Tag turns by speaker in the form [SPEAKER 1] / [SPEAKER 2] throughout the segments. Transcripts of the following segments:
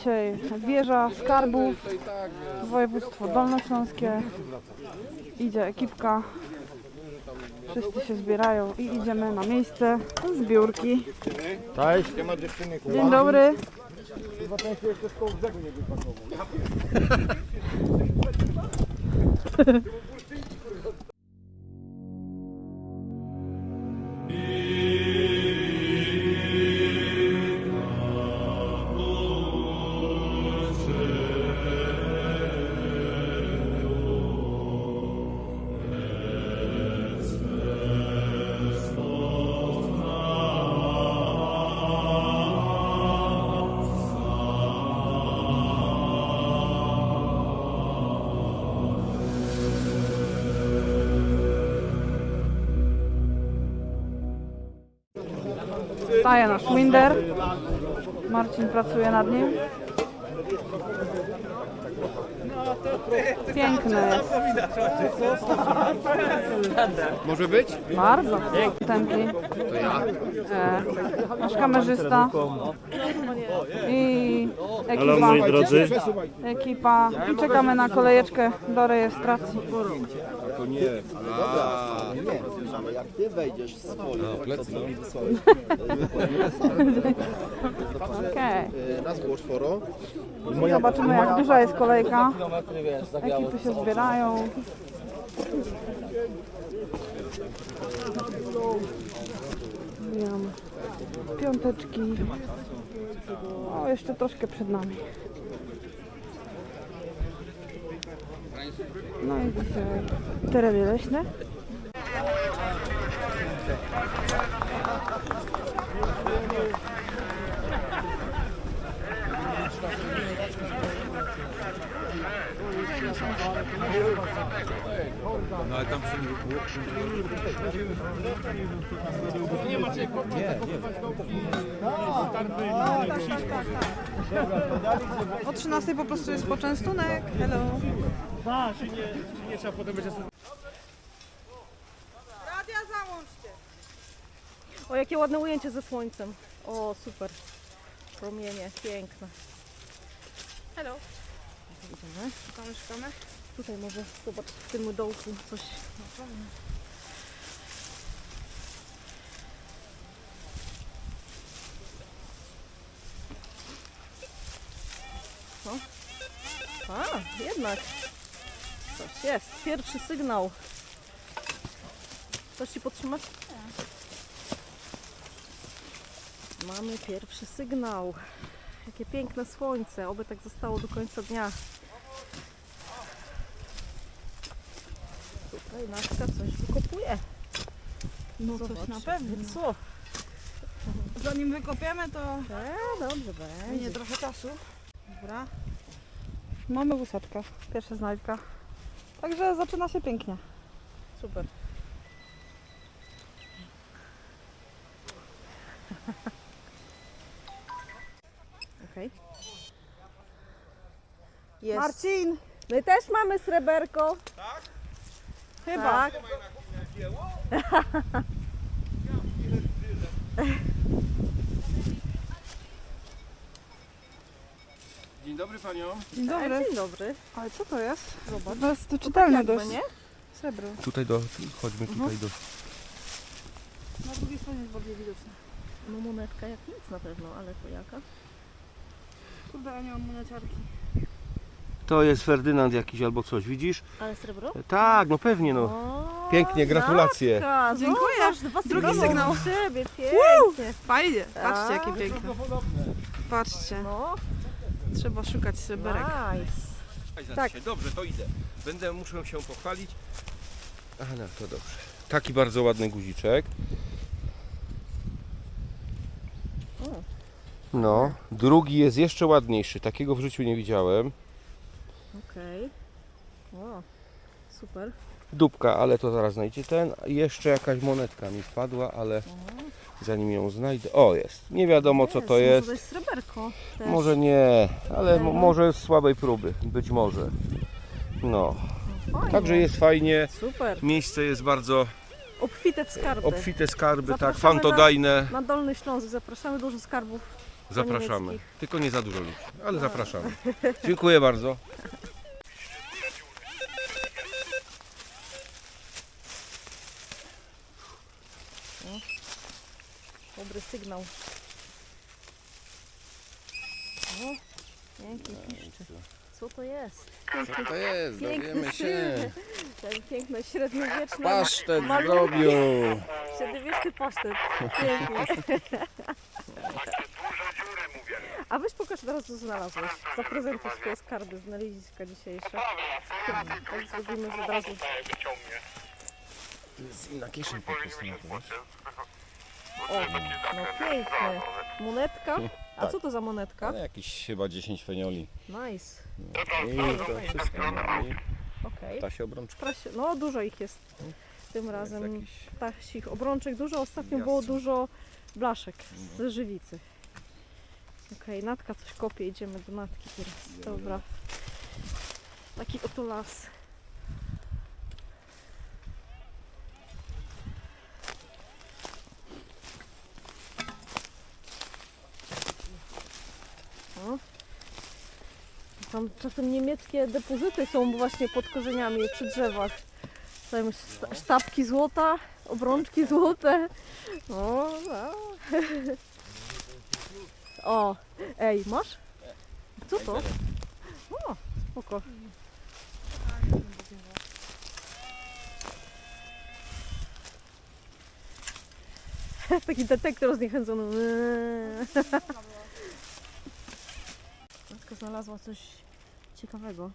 [SPEAKER 1] dzisiaj wieża skarbów, województwo dolnośląskie. Idzie ekipka. Wszyscy się zbierają i idziemy na miejsce zbiórki.
[SPEAKER 2] Cześć.
[SPEAKER 1] Dzień dobry. Staje nasz Winder. Marcin pracuje nad nim. Piękny jest.
[SPEAKER 2] Może być?
[SPEAKER 1] Bardzo. Tępi.
[SPEAKER 2] To ja.
[SPEAKER 1] E, nasz kamerzysta. I
[SPEAKER 3] Halo
[SPEAKER 1] ekipa.
[SPEAKER 3] moi drodzy,
[SPEAKER 1] Ekipa. I czekamy na kolejeczkę do rejestracji.
[SPEAKER 2] To nie. A,
[SPEAKER 4] Ale jak ty wejdziesz w swoje, to co mi wysłałeś?
[SPEAKER 1] Okej.
[SPEAKER 4] Y, Raz było czworo.
[SPEAKER 1] Zobaczymy jak duża jest kolejka. Ekipy się zbierają. Wbijam piąteczki. O, jeszcze troszkę przed nami. No i dzisiaj tereny leśne. O 13 po prostu jest poczęstunek. Hello. Radia załączcie.
[SPEAKER 5] O, jakie ładne ujęcie ze słońcem. O, super. Promienie, piękne.
[SPEAKER 1] Hello.
[SPEAKER 5] Idziemy.
[SPEAKER 1] Szukamy, szukamy.
[SPEAKER 5] Tutaj może zobacz w tym dołku coś. Co? A, jednak. Coś jest. Pierwszy sygnał. Chcesz ci podtrzymać? Mamy pierwszy sygnał. Jakie piękne słońce. Oby tak zostało do końca dnia. Tutaj Natka coś wykopuje.
[SPEAKER 1] No coś na pewno.
[SPEAKER 5] Co?
[SPEAKER 1] Zanim wykopiemy to
[SPEAKER 5] E, dobrze
[SPEAKER 1] minie
[SPEAKER 5] będzie.
[SPEAKER 1] trochę czasu. Dobra. Mamy łusaczka. Pierwsza znajdka. Także zaczyna się pięknie.
[SPEAKER 5] Super. Okej. Jest.
[SPEAKER 1] Marcin!
[SPEAKER 5] My też mamy sreberko.
[SPEAKER 1] Chyba.
[SPEAKER 5] Tak.
[SPEAKER 2] Dzień dobry paniom.
[SPEAKER 1] Dzień
[SPEAKER 5] E,
[SPEAKER 1] dobry.
[SPEAKER 5] Dzień dobry.
[SPEAKER 1] Ale co to jest?
[SPEAKER 5] Zobacz.
[SPEAKER 1] To jest czytelne dość.
[SPEAKER 5] nie?
[SPEAKER 1] Srebro.
[SPEAKER 2] Tutaj do, chodźmy tutaj do...
[SPEAKER 1] Na drugiej stronie jest bardziej widoczne.
[SPEAKER 5] No monetka jak nic na pewno, ale to jaka?
[SPEAKER 1] Kurde, ja nie mam moneciarki.
[SPEAKER 3] To jest Ferdynand jakiś albo coś, widzisz?
[SPEAKER 5] Ale srebro?
[SPEAKER 3] Tak, no pewnie no.
[SPEAKER 5] O,
[SPEAKER 3] Pięknie, gratulacje.
[SPEAKER 1] Dziękuję.
[SPEAKER 5] Zobacz, dwa
[SPEAKER 1] Drugi
[SPEAKER 5] sygnały
[SPEAKER 1] sygnał.
[SPEAKER 5] od siebie, pięknie.
[SPEAKER 1] Fajnie. Patrzcie,
[SPEAKER 5] Tak.
[SPEAKER 1] jakie piękne. Patrzcie.
[SPEAKER 5] No,
[SPEAKER 1] Trzeba szukać sreberek.
[SPEAKER 5] nice. Tak.
[SPEAKER 3] Dobrze, to idę. Będę, muszę się pochwalić. Aha, no to dobrze. Taki bardzo ładny guziczek. No, drugi jest jeszcze ładniejszy. Takiego w życiu nie widziałem.
[SPEAKER 5] Okej. O, super.
[SPEAKER 3] Dupka, ale to zaraz znajdzie ten. Jeszcze jakaś monetka mi wpadła, ale zanim ją znajdę. O, jest. Nie wiadomo co to
[SPEAKER 5] Może
[SPEAKER 3] jest.
[SPEAKER 5] to jest sreberko też.
[SPEAKER 3] Może nie, ale
[SPEAKER 5] Mhm.
[SPEAKER 3] może z słabej próby. Być może. No,
[SPEAKER 5] Fajnie.
[SPEAKER 3] także jest fajnie.
[SPEAKER 5] Super.
[SPEAKER 3] Miejsce jest bardzo
[SPEAKER 5] Obfite w skarby.
[SPEAKER 3] obfite skarby, tak,
[SPEAKER 5] Zapraszamy
[SPEAKER 3] fantodajne.
[SPEAKER 5] Na Dolny Śląsk zapraszamy dużo skarbów.
[SPEAKER 3] Zapraszamy.
[SPEAKER 5] niemieckich.
[SPEAKER 3] Tylko nie za dużo ludzi, ale zapraszamy. Dziękuję bardzo.
[SPEAKER 5] Dobry sygnał. O, pięknie piszczy. Co to jest?
[SPEAKER 3] Co to jest? Dowiemy się.
[SPEAKER 5] Ten piękny średniowieczny
[SPEAKER 3] Pasztet zrobił.
[SPEAKER 5] średniowieczny pasztet. Pięknie. A weź pokaż teraz co znalazłeś. Zaprezentuj swoje skarby, znaleziska dzisiejsze. Tak zrobimy że od razu.
[SPEAKER 2] To jest inna kieszeń po prostu na to, wiesz?
[SPEAKER 5] O, no piękne. Monetka? A
[SPEAKER 2] Tak.
[SPEAKER 5] co to za monetka?
[SPEAKER 2] Ale jakieś chyba 10 fenioli.
[SPEAKER 5] Nice.
[SPEAKER 2] I to wszystko. No, i
[SPEAKER 5] Okej.
[SPEAKER 2] ptasie obrączka.
[SPEAKER 5] Prasie- No dużo ich jest tym razem.
[SPEAKER 2] jakiś-
[SPEAKER 5] Ptasich obrączek dużo. Ostatnio
[SPEAKER 2] Jasne.
[SPEAKER 5] było dużo blaszek z żywicy. Okej, Natka coś kopie. Idziemy do Natki teraz. Dobra. Taki oto las. O. Tam czasem niemieckie depozyty są właśnie pod korzeniami przy drzewach. Tam szta- sztabki złota, obrączki złote. O, no. o, ej, masz? Co to? O, spoko. Taki detektor zniechęcony. Matka znalazła coś ciekawego.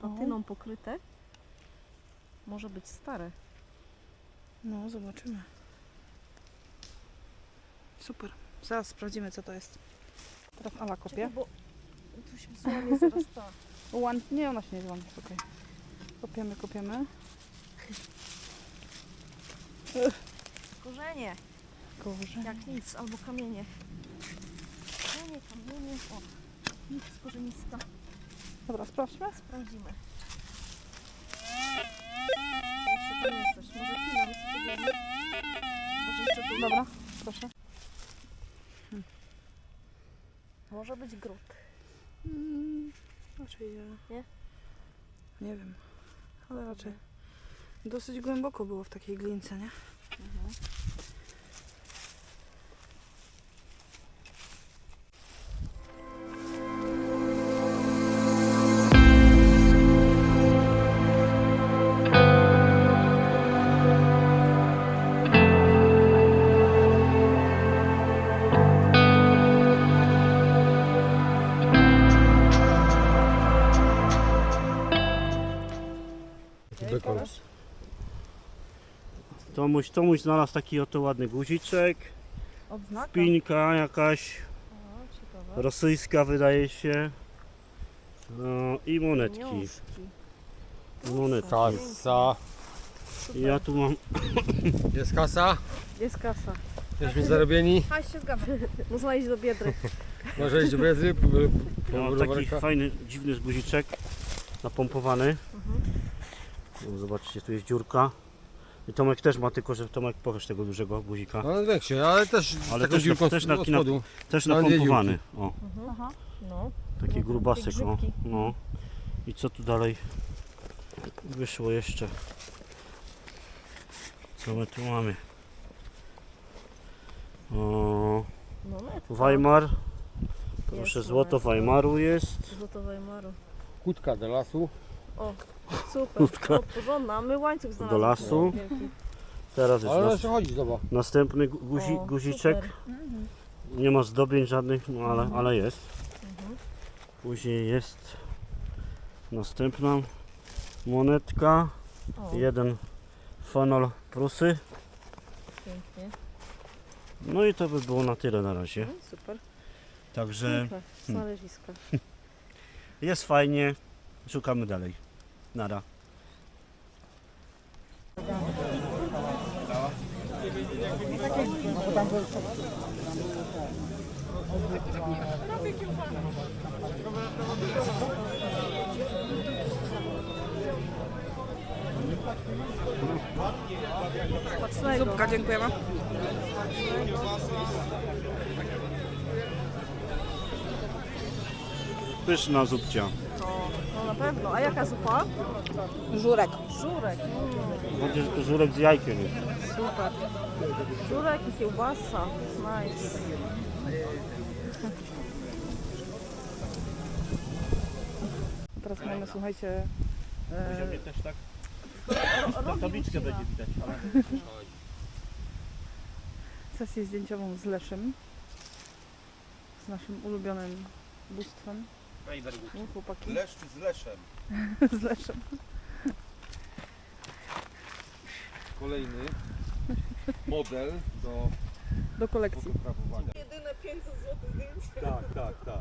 [SPEAKER 5] Patyną pokryte. Może być stare.
[SPEAKER 1] No, zobaczymy. Super. Zaraz sprawdzimy, co to jest. Teraz Ala kopie.
[SPEAKER 5] Bo tu się złamie zaraz ta.
[SPEAKER 1] Łan... Nie, ona się nie złamie, okej. Kopiemy, kopiemy.
[SPEAKER 5] Korzenie,
[SPEAKER 1] Korzeń.
[SPEAKER 5] jak nic, albo kamienie. Korzenie, kamienie, o, nic z korzeniska.
[SPEAKER 1] Dobra, sprawdźmy.
[SPEAKER 5] Sprawdzimy. Jeszcze tam jesteś, może chwilę spróbujemy. Może jeszcze tu,
[SPEAKER 1] Dobra, proszę.
[SPEAKER 5] Może być grób.
[SPEAKER 1] Mm, raczej nie.
[SPEAKER 5] Nie?
[SPEAKER 1] Nie wiem. Ale raczej. Dosyć głęboko było w takiej glince, nie?
[SPEAKER 5] Pokaż.
[SPEAKER 6] Tomuś, Tomuś znalazł taki oto ładny guziczek,
[SPEAKER 5] Odznaka.
[SPEAKER 6] pinka jakaś,
[SPEAKER 5] O,
[SPEAKER 6] rosyjska wydaje się. No i monetki.
[SPEAKER 5] Pieniążki.
[SPEAKER 6] Monetki.
[SPEAKER 2] Kasa.
[SPEAKER 6] I ja tu mam
[SPEAKER 2] Jest kasa.
[SPEAKER 5] Jest kasa.
[SPEAKER 2] Jesteśmy zarobieni.
[SPEAKER 5] Można iść do Biedry.
[SPEAKER 2] Może iść do Biedry. po- po-
[SPEAKER 6] ja
[SPEAKER 2] po
[SPEAKER 6] mam taki fajny, dziwny guziczek napompowany.
[SPEAKER 5] Mhm.
[SPEAKER 6] No, Zobaczcie, tu jest dziurka. I Tomek też ma, tylko że Tomek pokaż tego dużego guzika.
[SPEAKER 2] No większy, ale też
[SPEAKER 6] Ale
[SPEAKER 2] taką
[SPEAKER 6] też-
[SPEAKER 2] dziurką
[SPEAKER 6] też na
[SPEAKER 2] od
[SPEAKER 6] kina-
[SPEAKER 2] spodu.
[SPEAKER 6] Też
[SPEAKER 2] no, dwie
[SPEAKER 6] napompowany. O,
[SPEAKER 5] Mhm. No.
[SPEAKER 6] taki
[SPEAKER 5] No,
[SPEAKER 6] grubasek.
[SPEAKER 5] takie
[SPEAKER 6] O,
[SPEAKER 5] grzybki.
[SPEAKER 6] no. I co tu dalej wyszło jeszcze? Co my tu mamy? O,
[SPEAKER 5] Monetka.
[SPEAKER 6] Weimar. Proszę,
[SPEAKER 5] Jest
[SPEAKER 6] złoto. Weimaru jest.
[SPEAKER 5] Złoto Weimaru.
[SPEAKER 2] Kutka do lasu.
[SPEAKER 5] O, super. O, porządna. My łańcuch znalazłem.
[SPEAKER 6] lasu.
[SPEAKER 5] Wielki.
[SPEAKER 6] Teraz jest
[SPEAKER 2] Ale
[SPEAKER 6] nas,
[SPEAKER 2] jeszcze chodzi, zobacz.
[SPEAKER 6] następny gu- guzi,
[SPEAKER 5] O,
[SPEAKER 6] guziczek.
[SPEAKER 5] super.
[SPEAKER 6] Nie ma zdobień żadnych, no ale, ale jest.
[SPEAKER 5] Mhm.
[SPEAKER 6] Później jest następna monetka.
[SPEAKER 5] O,
[SPEAKER 6] Jeden fanal Prusy.
[SPEAKER 5] pięknie.
[SPEAKER 6] No i to by było na tyle na razie.
[SPEAKER 5] No, super.
[SPEAKER 6] Także
[SPEAKER 5] Piękne znaleziska.
[SPEAKER 6] jest fajnie. Szukamy dalej. Nara.
[SPEAKER 1] Zupka, dziękujemy.
[SPEAKER 6] Pyszna zupcia.
[SPEAKER 5] Na pewno. A jaka zupa?
[SPEAKER 1] Żurek.
[SPEAKER 5] Żurek. Mm,
[SPEAKER 6] Będzie to żurek z jajkiem jest.
[SPEAKER 5] super. Żurek i kiełbasa. Nice.
[SPEAKER 1] Teraz mamy, słuchajcie,
[SPEAKER 6] Poziomie
[SPEAKER 1] e,
[SPEAKER 6] też tak?
[SPEAKER 5] Ro- robi
[SPEAKER 6] Tabliczkę będzie widać. Ale...
[SPEAKER 1] sesję zdjęciową z Leszym. Z naszym ulubionym bóstwem. No, chłopaki.
[SPEAKER 3] Leszcz z Leszem.
[SPEAKER 1] z Leszem.
[SPEAKER 3] Kolejny model do
[SPEAKER 1] Do kolekcji.
[SPEAKER 3] fotografowania.
[SPEAKER 5] Jedyne 500 zł zdjęcie.
[SPEAKER 3] Tak, tak, tak.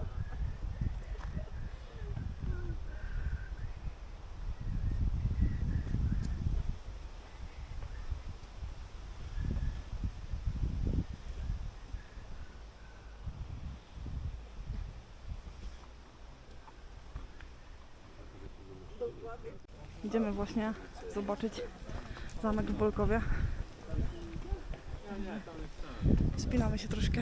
[SPEAKER 1] Idziemy właśnie zobaczyć zamek w Bolkowie. Spinamy się troszkę.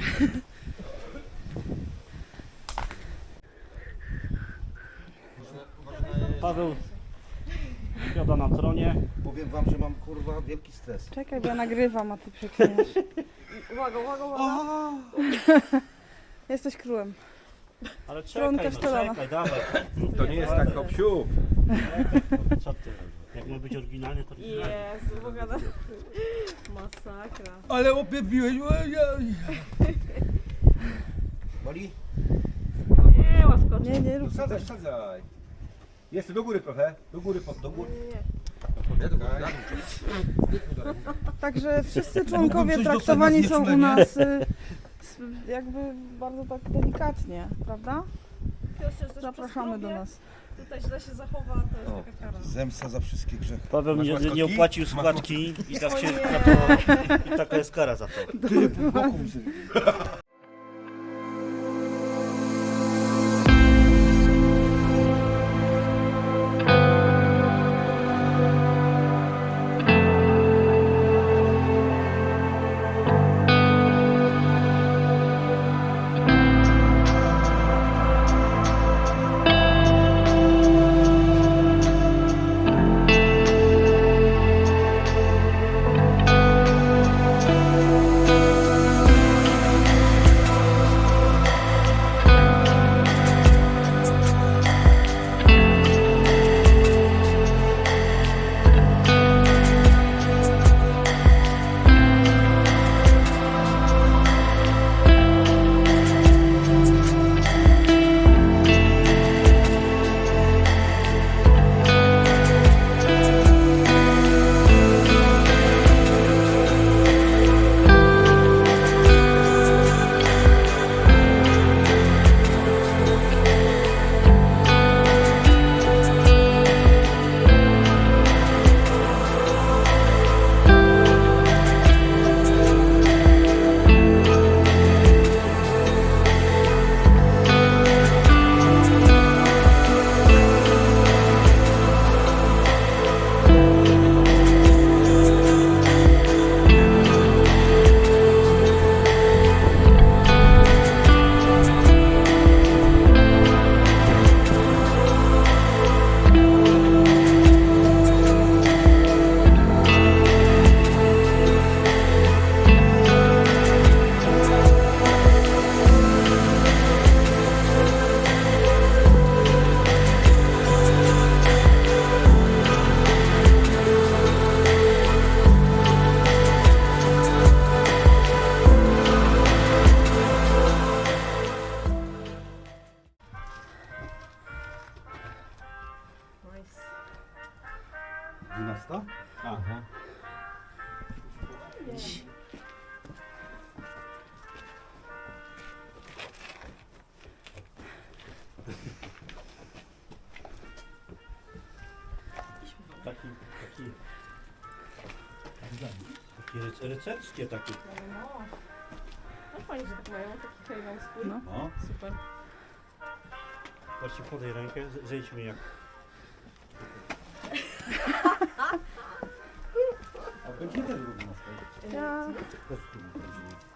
[SPEAKER 6] Paweł siada na tronie.
[SPEAKER 4] Powiem wam, że mam kurwa wielki stres.
[SPEAKER 1] Czekaj, bo ja nagrywam, a ty przeklinasz.
[SPEAKER 5] Uwaga, uwaga, uwaga.
[SPEAKER 1] Jesteś królem.
[SPEAKER 6] Ale czekaj, no, czekaj, dawaj.
[SPEAKER 2] To nie jest tak obsiu.
[SPEAKER 6] Co ty? Jak ma być oryginalny, to
[SPEAKER 5] Jezu, pogadam. Masakra.
[SPEAKER 2] Ale opiepiłeś.
[SPEAKER 3] Boli?
[SPEAKER 5] Nie, łaskocze.
[SPEAKER 1] Nie, nie rób
[SPEAKER 3] Sadzaj, sadzaj. Jeszcze do góry trochę. Do góry, pod, do góry.
[SPEAKER 5] Nie.
[SPEAKER 1] Także wszyscy członkowie
[SPEAKER 4] coś do
[SPEAKER 1] traktowani są u nas y, s- jakby bardzo tak delikatnie, prawda? Zapraszamy do nas.
[SPEAKER 5] Tutaj źle się zachowa, to jest taka kara.
[SPEAKER 4] Zemsta za wszystkie grzechy.
[SPEAKER 6] Paweł
[SPEAKER 2] Masz
[SPEAKER 6] nie, nie opłacił składki i tak się za to, i taka jest kara za to.
[SPEAKER 4] Ty, pół boku mi.
[SPEAKER 6] Recenzje takie.
[SPEAKER 5] No. No fajnie, że tak mają taki hejnał swój.
[SPEAKER 1] No.
[SPEAKER 4] No.
[SPEAKER 5] Super.
[SPEAKER 6] Właśnie podaj rękę, z- zejdź mi jak
[SPEAKER 4] A będzie też równo
[SPEAKER 1] Ja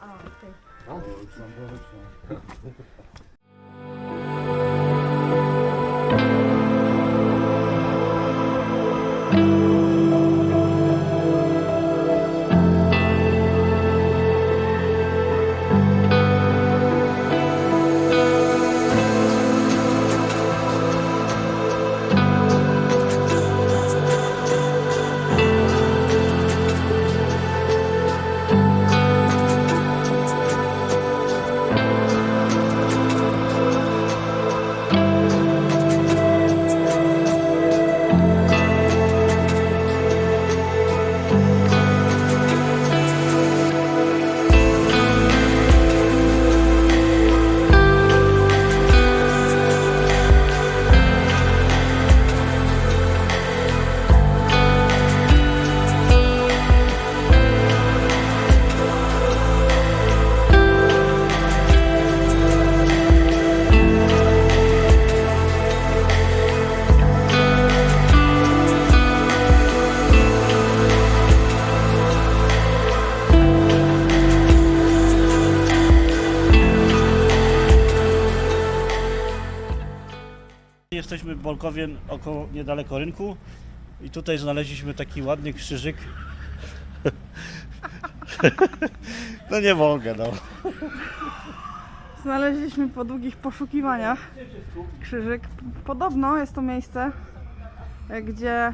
[SPEAKER 5] A, okej.
[SPEAKER 4] No, już sam
[SPEAKER 6] około, niedaleko rynku i tutaj znaleźliśmy taki ładny krzyżyk. No nie mogę, no.
[SPEAKER 1] Znaleźliśmy po długich poszukiwaniach krzyżyk. Podobno jest to miejsce, e, gdzie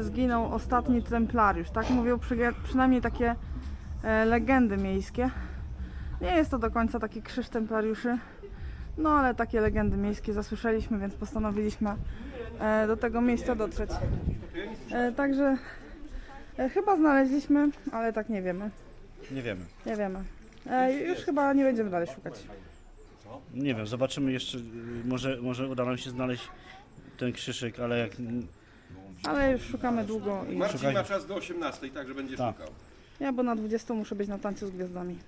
[SPEAKER 1] zginął ostatni templariusz. Tak mówią przynajmniej takie e, legendy miejskie. Nie jest to do końca taki krzyż templariuszy, no ale takie legendy miejskie zasłyszeliśmy, więc postanowiliśmy e, do tego miejsca dotrzeć. E, także e, chyba znaleźliśmy, ale tak nie wiemy.
[SPEAKER 6] Nie wiemy.
[SPEAKER 1] Nie wiemy. Już chyba nie będziemy dalej szukać.
[SPEAKER 6] Nie wiem, zobaczymy jeszcze, może, może uda nam się znaleźć ten krzyżyk, ale jak
[SPEAKER 1] Ale już szukamy długo i
[SPEAKER 2] Marcin ma czas do 18, także będzie
[SPEAKER 6] Tak.
[SPEAKER 2] szukał.
[SPEAKER 1] ja, bo na 20 muszę być na tańcu z gwiazdami.